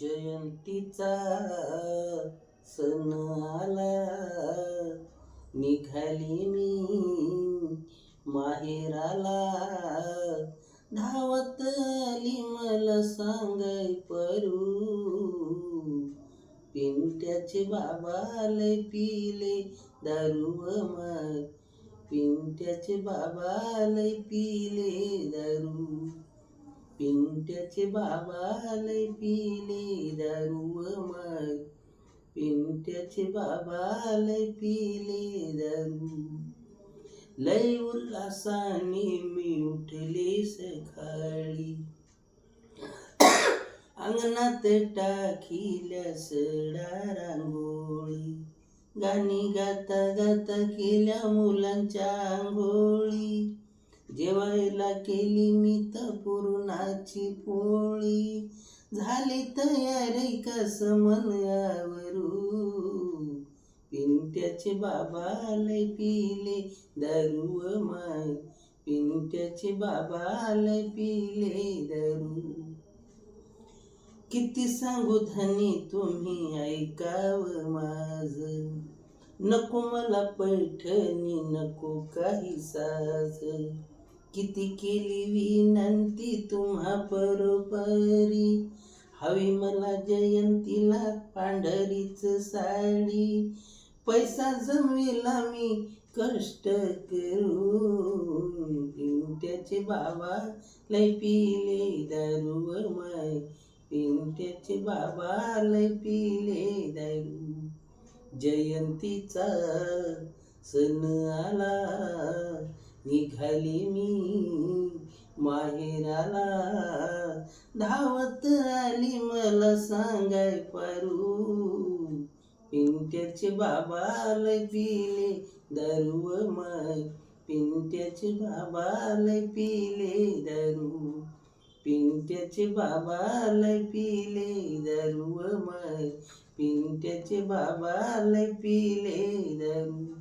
जयंतीचा सण आला. निघाली मी माहेराला. धावत आली मला सांगाय परू. पिंट्याचे बाबा लय पिले दारू मग पिंट्याचे बाबा लय पिले दारू. पिंट्याचे बाबा लय पिले दारू माय पिंट्याचे बाबा लय पिले दारू लय उल्हासाने मी उठले सकाळी. अंगणात टाकील्या सडा रांगोळी. गाणी गाता गाता केल्या मुलांच्या आंघोळी. जेवायला केली मी तर पुरणाची पोळी. झाली तयारी कस मनावरू पिंट्याचे बाबा लय पिले दरुव माय पिंट्याचे बाबालय पिले दारू. किती सांगू धनी तुम्ही ऐकाव माझ. नको मला पैठणी नको काही साज. किती केली विनंती तुम्हा बरोबरी. हवी मला जयंतीला पांढरीच साडी. पैसा जमविला मी कष्ट करून. पिंट्याचे बाबा लय पिले दारू माय. पिंट्याचे बाबा लय पिले दारू. जयंतीचा सण आला. निघाली मी माहेराला. धावत आली मला सांगाय पारू. पिंट्याचे बाबा लय पिले दरुव माय. पिंट्याचे बाबा लय पिले दरू. पिंट्याचे बाबा लय पिले दरुव माय. पिंट्याचे बाबा लय पिले दरू.